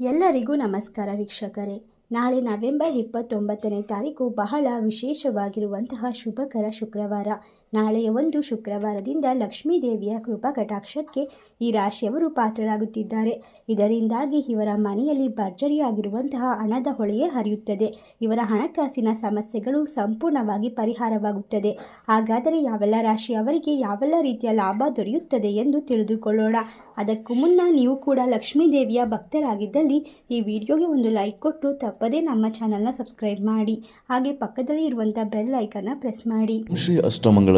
ಎಲ್ಲರಿಗೂ ನಮಸ್ಕಾರ ವೀಕ್ಷಕರೇ. ನಾಳೆ ನವೆಂಬರ್ ಇಪ್ಪತ್ತೊಂಬತ್ತನೇ ತಾರೀಕು ಬಹಳ ವಿಶೇಷವಾಗಿರುವಂತಹ ಶುಭಕರ ಶುಕ್ರವಾರ. ನಾಳೆಯ ಒಂದು ಶುಕ್ರವಾರದಿಂದ ಲಕ್ಷ್ಮೀ ದೇವಿಯ ಕೃಪಾ ಕಟಾಕ್ಷಕ್ಕೆ ಈ ರಾಶಿಯವರು ಪಾತ್ರರಾಗುತ್ತಿದ್ದಾರೆ. ಇದರಿಂದಾಗಿ ಇವರ ಮನೆಯಲ್ಲಿ ಭರ್ಜರಿಯಾಗಿರುವಂತಹ ಹಣದ ಹೊಳೆಯೇ ಹರಿಯುತ್ತದೆ. ಇವರ ಹಣಕಾಸಿನ ಸಮಸ್ಯೆಗಳು ಸಂಪೂರ್ಣವಾಗಿ ಪರಿಹಾರವಾಗುತ್ತದೆ. ಹಾಗಾದರೆ ಯಾವೆಲ್ಲ ರಾಶಿಯವರಿಗೆ ಯಾವೆಲ್ಲ ರೀತಿಯ ಲಾಭ ದೊರೆಯುತ್ತದೆ ಎಂದು ತಿಳಿದುಕೊಳ್ಳೋಣ. ಅದಕ್ಕೂ ಮುನ್ನ ನೀವು ಕೂಡ ಲಕ್ಷ್ಮೀ ದೇವಿಯ ಭಕ್ತರಾಗಿದ್ದಲ್ಲಿ ಈ ವಿಡಿಯೋಗೆ ಒಂದು ಲೈಕ್ ಕೊಟ್ಟು ತಪ್ಪದೇ ನಮ್ಮ ಚಾನಲ್ನ ಸಬ್ಸ್ಕ್ರೈಬ್ ಮಾಡಿ. ಹಾಗೆ ಪಕ್ಕದಲ್ಲಿ ಇರುವಂಥ ಬೆಲ್ ಐಕನ್ನ ಪ್ರೆಸ್ ಮಾಡಿ. ಶ್ರೀ ಅಷ್ಟಮಂಗಳ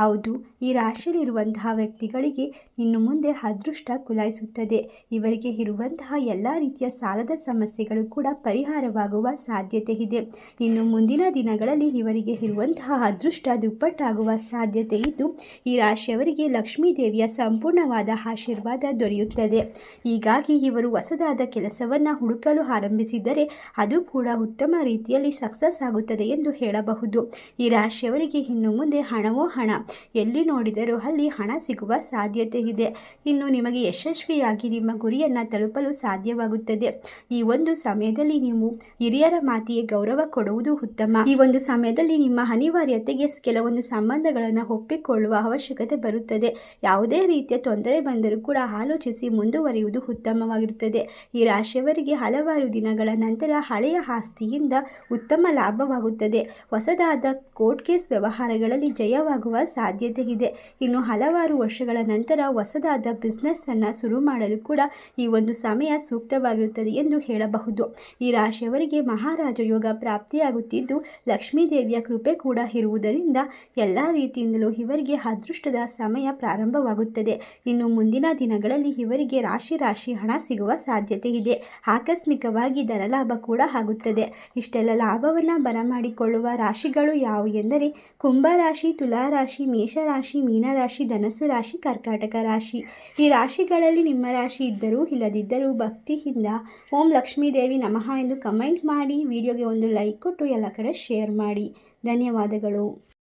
ಹೌದು, ಈ ರಾಶಿಯಲ್ಲಿರುವಂತಹ ವ್ಯಕ್ತಿಗಳಿಗೆ ಇನ್ನು ಮುಂದೆ ಅದೃಷ್ಟ ಕುಲಾಯಿಸುತ್ತದೆ. ಇವರಿಗೆ ಇರುವಂತಹ ಎಲ್ಲ ರೀತಿಯ ಸಾಲದ ಸಮಸ್ಯೆಗಳು ಕೂಡ ಪರಿಹಾರವಾಗುವ ಸಾಧ್ಯತೆ ಇದೆ. ಇನ್ನು ಮುಂದಿನ ದಿನಗಳಲ್ಲಿ ಇವರಿಗೆ ಇರುವಂತಹ ಅದೃಷ್ಟ ದುಪ್ಪಟ್ಟಾಗುವ ಸಾಧ್ಯತೆ ಇದ್ದು, ಈ ರಾಶಿಯವರಿಗೆ ಲಕ್ಷ್ಮೀ ದೇವಿಯ ಸಂಪೂರ್ಣವಾದ ಆಶೀರ್ವಾದ ದೊರೆಯುತ್ತದೆ. ಹೀಗಾಗಿ ಇವರು ಹೊಸದಾದ ಕೆಲಸವನ್ನು ಹುಡುಕಲು ಆರಂಭಿಸಿದರೆ ಅದು ಕೂಡ ಉತ್ತಮ ರೀತಿಯಲ್ಲಿ ಸಕ್ಸಸ್ ಆಗುತ್ತದೆ ಎಂದು ಹೇಳಬಹುದು. ಈ ರಾಶಿಯವರಿಗೆ ಇನ್ನು ಮುಂದೆ ಹಣವೋ ಹಣ ಎಲ್ಲಿ ನೋಡಿದರೂ ಅಲ್ಲಿ ಹಣ ಸಿಗುವ ಸಾಧ್ಯತೆ ಇದೆ. ಇನ್ನು ನಿಮಗೆ ಯಶಸ್ವಿಯಾಗಿ ನಿಮ್ಮ ಗುರಿಯನ್ನು ತಲುಪಲು ಸಾಧ್ಯವಾಗುತ್ತದೆ. ಈ ಒಂದು ಸಮಯದಲ್ಲಿ ನೀವು ಹಿರಿಯರ ಮಾತಿಗೆ ಗೌರವ ಕೊಡುವುದು ಉತ್ತಮ. ಈ ಒಂದು ಸಮಯದಲ್ಲಿ ನಿಮ್ಮ ಅನಿವಾರ್ಯತೆಗೆ ಕೆಲವೊಂದು ಸಂಬಂಧಗಳನ್ನು ಒಪ್ಪಿಕೊಳ್ಳುವ ಅವಶ್ಯಕತೆ ಬರುತ್ತದೆ. ಯಾವುದೇ ರೀತಿಯ ತೊಂದರೆ ಬಂದರೂ ಕೂಡ ಆಲೋಚಿಸಿ ಮುಂದುವರಿಯುವುದು ಉತ್ತಮವಾಗಿರುತ್ತದೆ. ಈ ರಾಶಿಯವರಿಗೆ ಹಲವಾರು ದಿನಗಳ ನಂತರ ಹಳೆಯ ಆಸ್ತಿಯಿಂದ ಉತ್ತಮ ಲಾಭವಾಗುತ್ತದೆ. ಹೊಸದಾದ ಕೋರ್ಟ್ ಕೇಸ್ ವ್ಯವಹಾರಗಳಲ್ಲಿ ಜಯವಾಗುವ ಸಾಧ್ಯತೆ ಇದೆ ಇನ್ನು ಹಲವಾರು ವರ್ಷಗಳ ನಂತರ ಹೊಸದಾದ ಬಿಸ್ನೆಸ್ಸನ್ನು ಶುರು ಮಾಡಲು ಕೂಡ ಈ ಒಂದು ಸಮಯ ಸೂಕ್ತವಾಗಿರುತ್ತದೆ ಎಂದು ಹೇಳಬಹುದು. ಈ ರಾಶಿಯವರಿಗೆ ಮಹಾರಾಜ ಯೋಗ ಪ್ರಾಪ್ತಿಯಾಗುತ್ತಿದ್ದು ಲಕ್ಷ್ಮೀ ದೇವಿಯ ಕೃಪೆ ಕೂಡ ಇರುವುದರಿಂದ ಎಲ್ಲ ರೀತಿಯಿಂದಲೂ ಇವರಿಗೆ ಅದೃಷ್ಟದ ಸಮಯ ಪ್ರಾರಂಭವಾಗುತ್ತದೆ. ಇನ್ನು ಮುಂದಿನ ದಿನಗಳಲ್ಲಿ ಇವರಿಗೆ ರಾಶಿ ರಾಶಿ ಹಣ ಸಿಗುವ ಸಾಧ್ಯತೆ ಇದೆ ಆಕಸ್ಮಿಕವಾಗಿ ಧನಲಾಭ ಕೂಡ ಆಗುತ್ತದೆ. ಇಷ್ಟೆಲ್ಲ ಲಾಭವನ್ನು ಬರಮಾಡಿಕೊಳ್ಳುವ ರಾಶಿಗಳು ಯಾವು ಎಂದರೆ ಕುಂಭರಾಶಿ ತುಲಾರಾಶಿ ಮೇಷರಾಶಿ ಮೀನರಾಶಿ ಧನಸ್ಸು ರಾಶಿ, ಕರ್ಕಾಟಕ ರಾಶಿ. ಈ ರಾಶಿಗಳಲ್ಲಿ ನಿಮ್ಮ ರಾಶಿ ಇದ್ದರೂ ಇಲ್ಲದಿದ್ದರೂ ಭಕ್ತಿಯಿಂದ ಓಂ ಲಕ್ಷ್ಮೀದೇವಿ ನಮಃ ಎಂದು ಕಮೆಂಟ್ ಮಾಡಿ, ವಿಡಿಯೋಗೆ ಒಂದು ಲೈಕ್ ಕೊಟ್ಟು ಎಲ್ಲ ಕಡೆ ಶೇರ್ ಮಾಡಿ. ಧನ್ಯವಾದಗಳು.